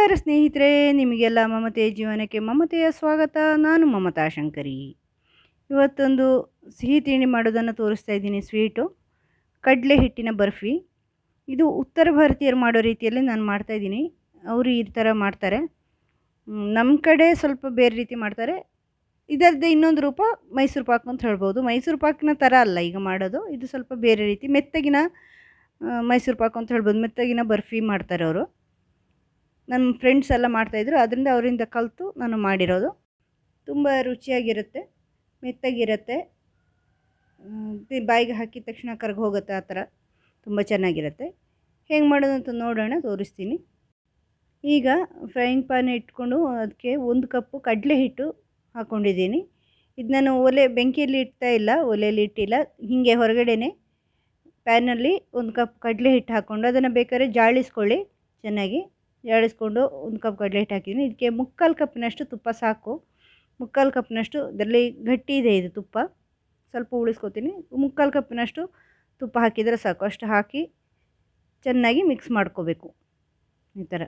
ನಮಸ್ಕಾರ ಸ್ನೇಹಿತರೆ, ನಿಮಗೆಲ್ಲ ಮಮತೆಯ ಜೀವನಕ್ಕೆ ಮಮತೆಯ ಸ್ವಾಗತ. ನಾನು ಮಮತಾ ಶಂಕರಿ. ಇವತ್ತೊಂದು ಸಿಹಿ ತಿಂಡಿ ಮಾಡೋದನ್ನು ತೋರಿಸ್ತಾ ಇದ್ದೀನಿ. ಸ್ವೀಟು, ಕಡಲೆ ಹಿಟ್ಟಿನ ಬರ್ಫಿ. ಇದು ಉತ್ತರ ಭಾರತೀಯರು ಮಾಡೋ ರೀತಿಯಲ್ಲಿ ನಾನು ಮಾಡ್ತಾಯಿದ್ದೀನಿ ಅವರು ಈ ಥರ ಮಾಡ್ತಾರೆ. ನಮ್ಮ ಕಡೆ ಸ್ವಲ್ಪ ಬೇರೆ ರೀತಿ ಮಾಡ್ತಾರೆ. ಇದರದ್ದು ಇನ್ನೊಂದು ರೂಪ ಮೈಸೂರು ಪಾಕು ಅಂತ ಹೇಳ್ಬೋದು. ಮೈಸೂರು ಪಾಕಿನ ಥರ ಅಲ್ಲ ಈಗ ಮಾಡೋದು. ಇದು ಸ್ವಲ್ಪ ಬೇರೆ ರೀತಿ. ಮೆತ್ತಗಿನ ಮೈಸೂರು ಪಾಕು ಅಂತ ಹೇಳ್ಬೋದು. ಮೆತ್ತಗಿನ ಬರ್ಫಿ ಮಾಡ್ತಾರೆ ಅವರು. ನನ್ನ ಫ್ರೆಂಡ್ಸ್ ಎಲ್ಲ ಮಾಡ್ತಾಯಿದ್ರು ಅದರಿಂದ ಅವರಿಂದ ಕಲಿತು ನಾನು ಮಾಡಿರೋದು. ತುಂಬ ರುಚಿಯಾಗಿರುತ್ತೆ, ಮೆತ್ತಗಿರುತ್ತೆ. ಬಾಯಿಗೆ ಹಾಕಿದ ತಕ್ಷಣ ಕರ್ಗೆ ಹೋಗುತ್ತೆ ಆ ಥರ. ತುಂಬ ಚೆನ್ನಾಗಿರುತ್ತೆ. ಹೆಂಗೆ ಮಾಡೋದು ಅಂತ ನೋಡೋಣ, ತೋರಿಸ್ತೀನಿ. ಈಗ ಫ್ರೈಯಿಂಗ್ ಪ್ಯಾನ್ ಇಟ್ಕೊಂಡು ಅದಕ್ಕೆ ಒಂದು ಕಪ್ಪು ಕಡಲೆ ಹಿಟ್ಟು ಹಾಕ್ಕೊಂಡಿದ್ದೀನಿ ಇದು ನಾನು ಒಲೆ ಬೆಂಕಿಯಲ್ಲಿ ಇಡ್ತಾ ಇಲ್ಲ, ಒಲೆಯಲ್ಲಿ ಇಟ್ಟಿಲ್ಲ. ಹೀಗೆ ಹೊರಗಡೆನೆ ಪ್ಯಾನಲ್ಲಿ ಒಂದು ಕಪ್ ಕಡಲೆ ಹಿಟ್ಟು ಹಾಕ್ಕೊಂಡು ಅದನ್ನು ಬೇಕಾದ್ರೆ ಜಾಳಿಸ್ಕೊಳ್ಳಿ ಚೆನ್ನಾಗಿ. ಜಾಳಿಸ್ಕೊಂಡು ಒಂದು ಕಪ್ ಕಡಲೆ ಹಿಟ್ಟು ಹಾಕಿದ್ದೀನಿ. ಇದಕ್ಕೆ ಮುಕ್ಕಾಲು ಕಪ್ಪಿನಷ್ಟು ತುಪ್ಪ ಸಾಕು. ಮುಕ್ಕಾಲು ಕಪ್ಪಿನಷ್ಟು ಇದರಲ್ಲಿ ಗಟ್ಟಿ ಇದೆ ಇದು ತುಪ್ಪ. ಸ್ವಲ್ಪ ಉಳಿಸ್ಕೊತೀನಿ. ಮುಕ್ಕಾಲು ಕಪ್ಪಿನಷ್ಟು ತುಪ್ಪ ಹಾಕಿದರೆ ಸಾಕು. ಅಷ್ಟು ಹಾಕಿ ಚೆನ್ನಾಗಿ ಮಿಕ್ಸ್ ಮಾಡ್ಕೋಬೇಕು. ಈ ಥರ.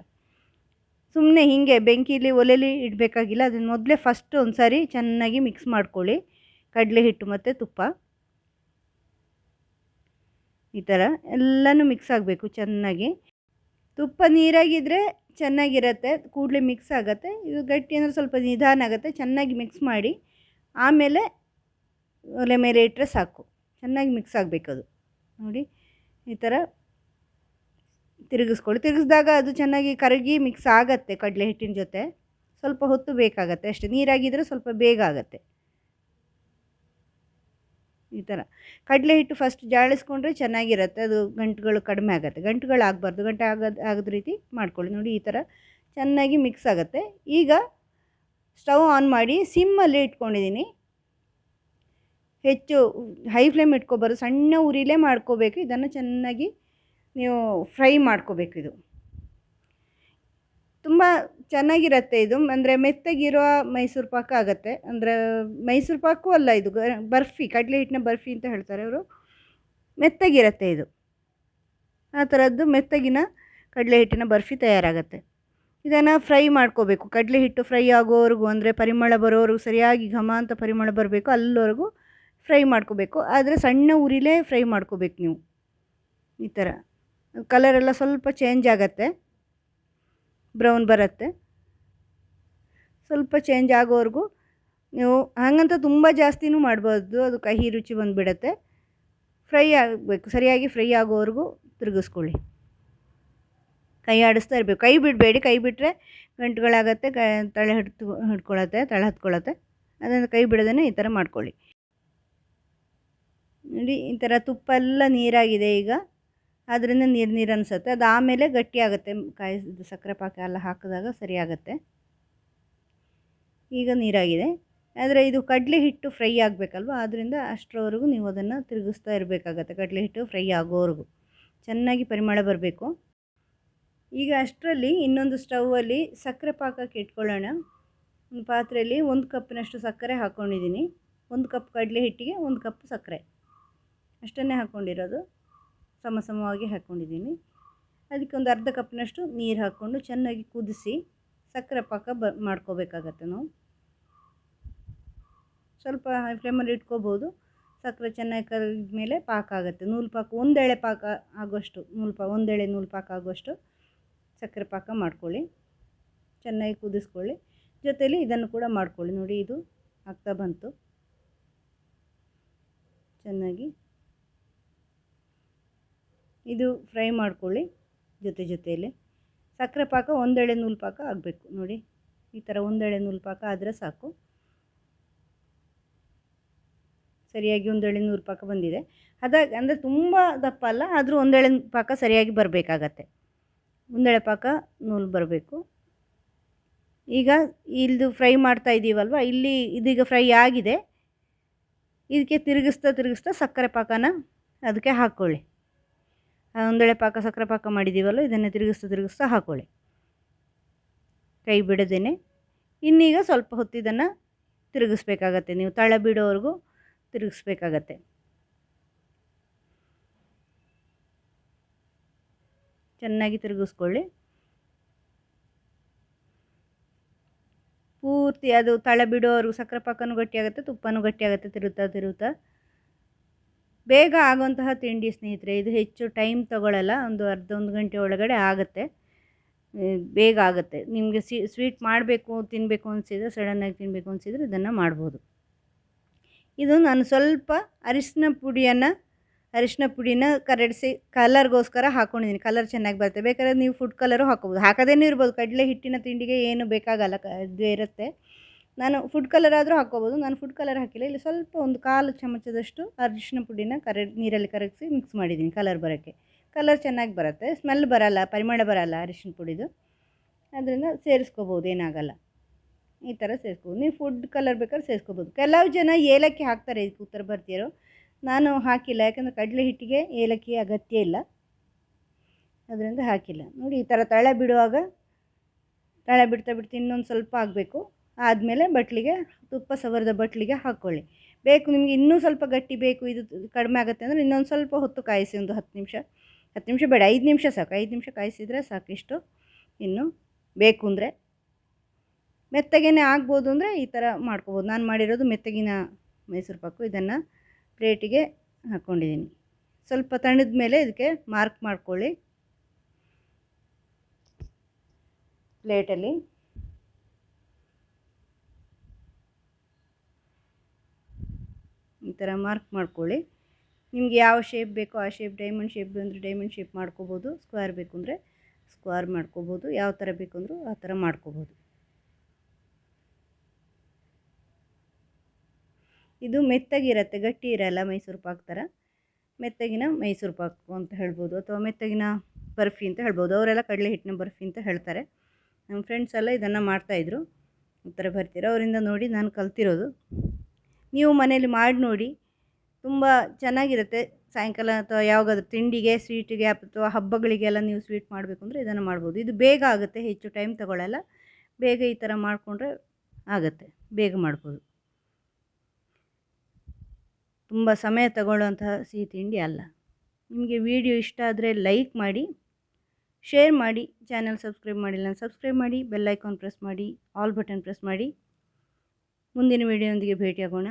ಸುಮ್ಮನೆ ಹೀಗೆ ಬೆಂಕಿಲಿ ಒಲೆಯಲ್ಲಿ ಇಡಬೇಕಾಗಿಲ್ಲ. ಅದನ್ನು ಮೊದಲೇ ಫಸ್ಟ್ ಒಂದು ಸಾರಿ ಚೆನ್ನಾಗಿ ಮಿಕ್ಸ್ ಮಾಡ್ಕೊಳ್ಳಿ. ಕಡಲೆ ಹಿಟ್ಟು ಮತ್ತು ತುಪ್ಪ. ಈ ಥರ ಎಲ್ಲನೂ ಮಿಕ್ಸ್ ಆಗಬೇಕು ಚೆನ್ನಾಗಿ. ತುಪ್ಪ ನೀರಾಗಿದ್ದರೆ ಚೆನ್ನಾಗಿರತ್ತೆ, ಕೂಡಲೇ ಮಿಕ್ಸ್ ಆಗುತ್ತೆ. ಇದು ಗಟ್ಟಿ ಅಂದರೆ ಸ್ವಲ್ಪ ನಿಧಾನ ಆಗುತ್ತೆ, ಚೆನ್ನಾಗಿ ಮಿಕ್ಸ್ ಮಾಡಿ ಆಮೇಲೆ ಒಲೆ ಮೇಲೆ ಇಟ್ಟರೆ ಸಾಕು. ಚೆನ್ನಾಗಿ ಮಿಕ್ಸ್ ಆಗಬೇಕು ಅದು. ನೋಡಿ, ಈ ಥರ ತಿರುಗಿಸ್ಕೊಳ್ಳಿ. ತಿರುಗಿಸಿದಾಗ ಅದು ಚೆನ್ನಾಗಿ ಕರಗಿ ಮಿಕ್ಸ್ ಆಗತ್ತೆ ಕಡಲೆ ಹಿಟ್ಟಿನ ಜೊತೆ. ಸ್ವಲ್ಪ ಹೊತ್ತು ಬೇಕಾಗತ್ತೆ ಅಷ್ಟೇ. ನೀರಾಗಿದ್ದರೆ ಸ್ವಲ್ಪ ಬೇಗ ಆಗುತ್ತೆ. ಈ ಥರ ಕಡಲೆ ಹಿಟ್ಟು ಫಸ್ಟ್ ಜಾಳಿಸ್ಕೊಂಡ್ರೆ ಚೆನ್ನಾಗಿರುತ್ತೆ. ಅದು ಗಂಟುಗಳು ಕಡಿಮೆ ಆಗುತ್ತೆ. ಗಂಟುಗಳು ಆಗಬಾರ್ದು. ಗಂಟು ಆಗೋದು, ಆಗದ ರೀತಿ ಮಾಡ್ಕೊಳ್ಳಿ. ನೋಡಿ ಈ ಥರ ಚೆನ್ನಾಗಿ ಮಿಕ್ಸ್ ಆಗುತ್ತೆ. ಈಗ ಸ್ಟವ್ ಆನ್ ಮಾಡಿ ಸಿಮ್ಮಲ್ಲಿ ಇಟ್ಕೊಂಡಿದ್ದೀನಿ ಹೆಚ್ಚು ಹೈ ಫ್ಲೇಮ್ ಇಟ್ಕೊಬಾರ್ದು. ಸಣ್ಣ ಉರಿಲೇ ಮಾಡ್ಕೋಬೇಕು. ಇದನ್ನು ಚೆನ್ನಾಗಿ ನೀವು ಫ್ರೈ ಮಾಡ್ಕೋಬೇಕು ಇದು. ತುಂಬ ಚೆನ್ನಾಗಿರುತ್ತೆ ಇದು. ಅಂದರೆ ಮೆತ್ತಗಿರೋ ಮೈಸೂರು ಪಾಕ ಆಗುತ್ತೆ. ಅಂದರೆ ಮೈಸೂರು ಪಾಕು ಅಲ್ಲ ಇದು. ಬರ್ಫಿ, ಕಡಲೆ ಹಿಟ್ಟಿನ ಬರ್ಫಿ ಅಂತ ಹೇಳ್ತಾರೆ ಅವರು. ಮೆತ್ತಗಿರತ್ತೆ ಇದು. ಆ ಥರದ್ದು ಮೆತ್ತಗಿನ ಕಡಲೆ ಹಿಟ್ಟಿನ ಬರ್ಫಿ ತಯಾರಾಗುತ್ತೆ. ಇದನ್ನು ಫ್ರೈ ಮಾಡ್ಕೋಬೇಕು. ಕಡಲೆ ಹಿಟ್ಟು ಫ್ರೈ ಆಗೋವರೆಗೂ ಅಂದರೆ ಪರಿಮಳ ಬರೋವರೆಗೂ, ಸರಿಯಾಗಿ ಘಮ ಅಂತ ಪರಿಮಳ ಬರಬೇಕು, ಅಲ್ಲಿವರೆಗೂ ಫ್ರೈ ಮಾಡ್ಕೋಬೇಕು. ಆದರೆ ಸಣ್ಣ ಉರಿಲೇ ಫ್ರೈ ಮಾಡ್ಕೋಬೇಕು ನೀವು. ಈ ಥರ ಕಲರೆಲ್ಲ ಸ್ವಲ್ಪ ಚೇಂಜ್ ಆಗುತ್ತೆ. ಬ್ರೌನ್ ಬರುತ್ತೆ. ಸ್ವಲ್ಪ ಚೇಂಜ್ ಆಗೋವರೆಗೂ ನೀವು ಹಾಗಂತ ತುಂಬ ಜಾಸ್ತಿನೂ ಮಾಡ್ಬೋದು ಅದು ಕಹಿ ರುಚಿ ಬಂದುಬಿಡತ್ತೆ. ಫ್ರೈ ಆಗಬೇಕು, ಸರಿಯಾಗಿ ಫ್ರೈ ಆಗೋವರೆಗೂ ತಿರುಗಿಸ್ಕೊಳ್ಳಿ. ಕೈ ಆಡಿಸ್ತಾ ಇರಬೇಕು. ಕೈ ಬಿಡಬೇಡಿ, ಕೈ ಬಿಟ್ಟರೆ ಗಂಟುಗಳಾಗತ್ತೆ, ಕ ತಳೆ ಹಿಡ್ತು ಹಿಡ್ಕೊಳತ್ತೆ, ತಳೆ ಹತ್ಕೊಳತ್ತೆ. ಅದನ್ನು ಕೈ ಬಿಡದೇ ಈ ಥರ ಮಾಡ್ಕೊಳ್ಳಿ. ನೋಡಿ, ಈ ಥರ ತುಪ್ಪ ಎಲ್ಲ ನೀರಾಗಿದೆ ಈಗ. ಅದರಿಂದ ನೀರು ನೀರು ಅನಿಸುತ್ತೆ. ಅದು ಆಮೇಲೆ ಗಟ್ಟಿ ಆಗುತ್ತೆ. ಕಾಯಿ ಸಕ್ಕರೆ ಪಾಕ ಎಲ್ಲ ಹಾಕಿದಾಗ ಸರಿಯಾಗುತ್ತೆ ಈಗ ನೀರಾಗಿದೆ. ಆದರೆ ಇದು ಕಡಲೆ ಹಿಟ್ಟು ಫ್ರೈ ಆಗಬೇಕಲ್ವ? ಆದ್ದರಿಂದ ಅಷ್ಟರವರೆಗೂ ನೀವು ಅದನ್ನು ತಿರುಗಿಸ್ತಾ ಇರಬೇಕಾಗತ್ತೆ. ಕಡಲೆ ಹಿಟ್ಟು ಫ್ರೈ ಆಗೋವರೆಗೂ. ಚೆನ್ನಾಗಿ ಪರಿಮಳ ಬರಬೇಕು. ಈಗ ಅಷ್ಟರಲ್ಲಿ ಇನ್ನೊಂದು ಸ್ಟವ್ವಲ್ಲಿ ಸಕ್ಕರೆ ಪಾಕಕ್ಕೆ ಇಟ್ಕೊಳ್ಳೋಣ. ಒಂದು ಪಾತ್ರೆಯಲ್ಲಿ ಒಂದು ಕಪ್ಪಿನಷ್ಟು ಸಕ್ಕರೆ ಹಾಕ್ಕೊಂಡಿದ್ದೀನಿ ಒಂದು ಕಪ್ ಕಡಲೆ ಹಿಟ್ಟಿಗೆ, ಒಂದು ಕಪ್ ಸಕ್ಕರೆ. ಅಷ್ಟನ್ನೇ ಹಾಕ್ಕೊಂಡಿರೋದು ಸಮ ಸಮವಾಗಿ ಹಾಕ್ಕೊಂಡಿದ್ದೀನಿ ಅದಕ್ಕೆ ಒಂದು ಅರ್ಧ ಕಪ್ನಷ್ಟು ನೀರು ಹಾಕ್ಕೊಂಡು ಚೆನ್ನಾಗಿ ಕುದಿಸಿ ಸಕ್ಕರೆ ಪಾಕ ಬ, ಮಾಡ್ಕೋಬೇಕಾಗತ್ತೆ ನಾವು. ಸ್ವಲ್ಪ ಹೈ ಫ್ಲೇಮಲ್ಲಿ ಇಟ್ಕೋಬೋದು. ಸಕ್ಕರೆ ಚೆನ್ನಾಗಿ ಕರಿದ ಮೇಲೆ ಪಾಕ ಆಗುತ್ತೆ. ನೂಲು ಪಾಕ ಒಂದೆಳೆ ಪಾಕ ಆಗೋಷ್ಟು ನೂಲು ಪಾ ಒಂದೆಳೆ ನೂಲು ಪಾಕ ಆಗೋಷ್ಟು ಸಕ್ಕರೆ ಪಾಕ ಮಾಡ್ಕೊಳ್ಳಿ. ಚೆನ್ನಾಗಿ ಕುದಿಸ್ಕೊಳ್ಳಿ. ಜೊತೇಲಿ ಇದನ್ನು ಕೂಡ ಮಾಡ್ಕೊಳ್ಳಿ. ನೋಡಿ ಇದು ಆಗ್ತಾ ಬಂತು. ಚೆನ್ನಾಗಿ ಇದು ಫ್ರೈ ಮಾಡ್ಕೊಳ್ಳಿ ಜೊತೆ ಜೊತೆಯಲ್ಲಿ. ಸಕ್ಕರೆ ಪಾಕ ಒಂದೆಳೆ ನೂಲು ಪಾಕ ಆಗಬೇಕು. ನೋಡಿ, ಈ ಥರ ಒಂದೆಳೆ ನೂಲು ಪಾಕ ಆದರೆ ಸಾಕು. ಸರಿಯಾಗಿ ಒಂದೆಳೆ ನೂಲು ಪಾಕ ಬಂದಿದೆ. ಅದಾಗ ಅಂದರೆ ತುಂಬ ದಪ್ಪ ಅಲ್ಲ, ಆದರೂ ಒಂದೆಳೆ ಪಾಕ ಸರಿಯಾಗಿ ಬರಬೇಕಾಗತ್ತೆ. ಒಂದೆಳೆ ಪಾಕ ನೂಲು ಬರಬೇಕು. ಈಗ ಇಲ್ದು ಫ್ರೈ ಮಾಡ್ತಾ ಇದ್ದೀವಲ್ವ ಇಲ್ಲಿ ಇದೀಗ ಫ್ರೈ ಆಗಿದೆ. ಇದಕ್ಕೆ ತಿರುಗಿಸ್ತಾ ತಿರುಗಿಸ್ತಾ ಸಕ್ಕರೆ ಪಾಕನ ಅದಕ್ಕೆ ಹಾಕ್ಕೊಳ್ಳಿ. ಆ ಒಂದೆಳೆ ಪಾಕ, ಸಕ್ಕರೆ ಪಾಕ ಮಾಡಿದ್ದೀವಲ್ಲ ಇದನ್ನು ತಿರುಗಿಸ್ತಾ ತಿರುಗಿಸ್ತಾ ಹಾಕೊಳ್ಳಿ. ಕೈ ಬಿಡದೇನೆ. ಇನ್ನೀಗ ಸ್ವಲ್ಪ ಹೊತ್ತು ಇದನ್ನು ತಿರುಗಿಸ್ಬೇಕಾಗತ್ತೆ. ನೀವು ತಳ ಬಿಡೋವರೆಗೂ ತಿರುಗಿಸ್ಬೇಕಾಗತ್ತೆ. ಚೆನ್ನಾಗಿ ತಿರುಗಿಸ್ಕೊಳ್ಳಿ. ಪೂರ್ತಿ ಅದು ತಳ ಬಿಡೋವರೆಗೂ, ಸಕ್ಕರೆ ಪಾಕನೂ ಗಟ್ಟಿಯಾಗುತ್ತೆ, ತುಪ್ಪನೂ ಗಟ್ಟಿಯಾಗುತ್ತೆ ತಿರುತ್ತಾ ತಿರುತ್ತಾ ಬೇಗ ಆಗುವಂತಹ ತಿಂಡಿ ಸ್ನೇಹಿತರೆ, ಇದು ಹೆಚ್ಚು ಟೈಮ್ ತಗೊಳ್ಳಲ್ಲ ಒಂದು ಅರ್ಧ ಒಂದು ಗಂಟೆ ಒಳಗಡೆ ಆಗುತ್ತೆ. ಬೇಗ ಆಗುತ್ತೆ. ನಿಮಗೆ ಸ್ವೀಟ್ ಮಾಡಬೇಕು ತಿನ್ನಬೇಕು ಅನಿಸಿದ್ರೆ ಸಡನ್ನಾಗಿ ತಿನ್ನಬೇಕು ಅನಿಸಿದ್ರೆ ಇದನ್ನು ಮಾಡ್ಬೋದು. ಇದು ನಾನು ಸ್ವಲ್ಪ ಅರಿಶಿನ ಪುಡಿಯನ್ನು, ಅರಿಶಿನ ಪುಡಿನ ಕರಡಿಸಿ, ಕಲರ್ಗೋಸ್ಕರ ಹಾಕ್ಕೊಂಡಿದ್ದೀನಿ ಕಲರ್ ಚೆನ್ನಾಗಿ ಬರುತ್ತೆ. ಬೇಕಾದ್ರೆ ನೀವು ಫುಡ್ ಕಲರು ಹಾಕ್ಕೋಬೋದು ಹಾಕೋದೇನೂ ಇರ್ಬೋದು. ಕಡಲೆ ಹಿಟ್ಟಿನ ತಿಂಡಿಗೆ ಏನು ಬೇಕಾಗಲ್ಲ, ಕ, ಇದು ಇರುತ್ತೆ. ನಾನು ಫುಡ್ ಕಲರ್ ಆದರೂ ಹಾಕ್ಕೋಬೋದು. ನಾನು ಫುಡ್ ಕಲರ್ ಹಾಕಿಲ್ಲ. ಇಲ್ಲಿ ಸ್ವಲ್ಪ ಒಂದು ಕಾಲು ಚಮಚದಷ್ಟು ಅರಿಶಿನ ಪುಡಿನ ಕರ, ನೀರಲ್ಲಿ ಕರಗಿಸಿ ಮಿಕ್ಸ್ ಮಾಡಿದ್ದೀನಿ ಕಲರ್ ಬರೋಕ್ಕೆ. ಕಲರ್ ಚೆನ್ನಾಗಿ ಬರುತ್ತೆ. ಸ್ಮೆಲ್ ಬರಲ್ಲ, ಪರಿಮಳ ಬರಲ್ಲ ಅರಿಶಿನ ಪುಡಿದು. ಅದರಿಂದ ಸೇರಿಸ್ಕೋಬೋದು, ಏನಾಗಲ್ಲ. ಈ ಥರ ಸೇರಿಸ್ಕೋಬೋದು. ನೀವು ಫುಡ್ ಕಲರ್ ಬೇಕಾದ್ರೆ ಸೇರಿಸ್ಕೋಬೋದು. ಕೆಲವು ಜನ ಏಲಕ್ಕಿ ಹಾಕ್ತಾರೆ, ಇದಕ್ಕೆ ಉತ್ತರ ಭಾರತೀಯರು ನಾನು ಹಾಕಿಲ್ಲ, ಯಾಕಂದರೆ ಕಡಲೆ ಹಿಟ್ಟಿಗೆ ಏಲಕ್ಕಿ ಅಗತ್ಯ ಇಲ್ಲ. ಅದರಿಂದ ಹಾಕಿಲ್ಲ. ನೋಡಿ, ಈ ಥರ ತಳ ಬಿಡುವಾಗ, ತಳ ಬಿಡ್ತಾ ಬಿಡ್ತಾ ಇನ್ನೊಂದು ಸ್ವಲ್ಪ ಆಗಬೇಕು. ಆದಮೇಲೆ ಬಟ್ಲಿಗೆ, ತುಪ್ಪ ಸವರದ ಬಟ್ಲಿಗೆ ಹಾಕ್ಕೊಳ್ಳಿ ಬೇಕು ನಿಮಗೆ ಇನ್ನೂ ಸ್ವಲ್ಪ ಗಟ್ಟಿ ಬೇಕು, ಇದು ಕಡಿಮೆ ಆಗುತ್ತೆ ಅಂದರೆ ಇನ್ನೊಂದು ಸ್ವಲ್ಪ ಹೊತ್ತು ಕಾಯಿಸಿ, ಒಂದು ಹತ್ತು ನಿಮಿಷ ಹತ್ತು ನಿಮಿಷ ಬೇಡ, ಐದು ನಿಮಿಷ ಸಾಕು, ಐದು ನಿಮಿಷ ಕಾಯಿಸಿದರೆ ಸಾಕಿಷ್ಟು ಇನ್ನು ಬೇಕು ಅಂದರೆ ಮೆತ್ತಗೇನೆ ಆಗ್ಬೋದು ಅಂದರೆ ಈ ಥರ ಮಾಡ್ಕೋಬೋದು. ನಾನು ಮಾಡಿರೋದು ಮೆತ್ತಗಿನ ಮೈಸೂರು ಪಾಕು, ಇದನ್ನು ಪ್ಲೇಟಿಗೆ ಹಾಕ್ಕೊಂಡಿದ್ದೀನಿ ಸ್ವಲ್ಪ ತಣ್ಣದ ಮೇಲೆ ಇದಕ್ಕೆ ಮಾರ್ಕ್ ಮಾಡ್ಕೊಳ್ಳಿ. ಪ್ಲೇಟಲ್ಲಿ ಈ ಥರ ಮಾರ್ಕ್ ಮಾಡ್ಕೊಳ್ಳಿ. ನಿಮ್ಗೆ ಯಾವ ಶೇಪ್ ಬೇಕೋ ಆ ಶೇಪ್ ಡೈಮಂಡ್ ಶೇಪ್ ಅಂದರೆ ಡೈಮಂಡ್ ಶೇಪ್ ಮಾಡ್ಕೋಬೋದು ಸ್ಕ್ವೇರ್ ಬೇಕು ಅಂದರೆ ಸ್ಕ್ವೇರ್ ಮಾಡ್ಕೋಬೋದು, ಯಾವ ಥರ ಬೇಕು ಅಂದರೂ ಆ ಥರ ಮಾಡ್ಕೋಬೋದು. ಇದು ಮೆತ್ತಗಿರತ್ತೆ, ಗಟ್ಟಿ ಇರಲ್ಲ ಮೈಸೂರು ಪಾಕ್ ಥರ. ಮೆತ್ತಗಿನ ಮೈಸೂರು ಪಾಕು ಅಂತ ಹೇಳ್ಬೋದು ಅಥವಾ ಮೆತ್ತಗಿನ ಬರ್ಫಿ ಅಂತ ಹೇಳ್ಬೋದು. ಅವರೆಲ್ಲ ಕಡಲೆ ಹಿಟ್ಟಿನ ಬರ್ಫಿ ಅಂತ ಹೇಳ್ತಾರೆ. ನಮ್ಮ ಫ್ರೆಂಡ್ಸ್ ಎಲ್ಲ ಇದನ್ನು ಮಾಡ್ತಾಯಿದ್ರು ಉತ್ತರ ಬರ್ತೀರ? ಅವರಿಂದ ನೋಡಿ ನಾನು ಕಲ್ತಿರೋದು. ನೀವು ಮನೇಲಿ ಮಾಡಿ ನೋಡಿ. ತುಂಬ ಚೆನ್ನಾಗಿರುತ್ತೆ. ಸಾಯಂಕಾಲ ಅಥವಾ ಯಾವಾಗಾದ್ರೂ ತಿಂಡಿಗೆ, ಸ್ವೀಟಿಗೆ ಅಥವಾ ಹಬ್ಬಗಳಿಗೆಲ್ಲ ನೀವು ಸ್ವೀಟ್ ಮಾಡಬೇಕು ಅಂದರೆ ಇದನ್ನು ಮಾಡ್ಬೋದು. ಇದು ಬೇಗ ಆಗುತ್ತೆ. ಹೆಚ್ಚು ಟೈಮ್ ತಗೊಳ್ಳಲ್ಲ ಬೇಗ ಈ ಥರ ಮಾಡಿಕೊಂಡ್ರೆ ಆಗುತ್ತೆ. ಬೇಗ ಮಾಡ್ಬೋದು. ತುಂಬ ಸಮಯ ತಗೊಳ್ಳುವಂತಹ ಸಿಹಿ ತಿಂಡಿ ಅಲ್ಲ. ನಿಮಗೆ ವಿಡಿಯೋ ಇಷ್ಟ ಆದರೆ ಲೈಕ್ ಮಾಡಿ, ಶೇರ್ ಮಾಡಿ, ಚಾನಲ್ ಸಬ್ಸ್ಕ್ರೈಬ್ ಮಾಡಿಲ್ಲ ಸಬ್ಸ್ಕ್ರೈಬ್ ಮಾಡಿ, ಬೆಲ್ ಐಕಾನ್ ಪ್ರೆಸ್ ಮಾಡಿ, ಆಲ್ ಬಟನ್ ಪ್ರೆಸ್ ಮಾಡಿ. ಮುಂದಿನ ವಿಡಿಯೋದೊಂದಿಗೆ ಭೇಟಿಯಾಗೋಣ.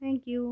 Thank you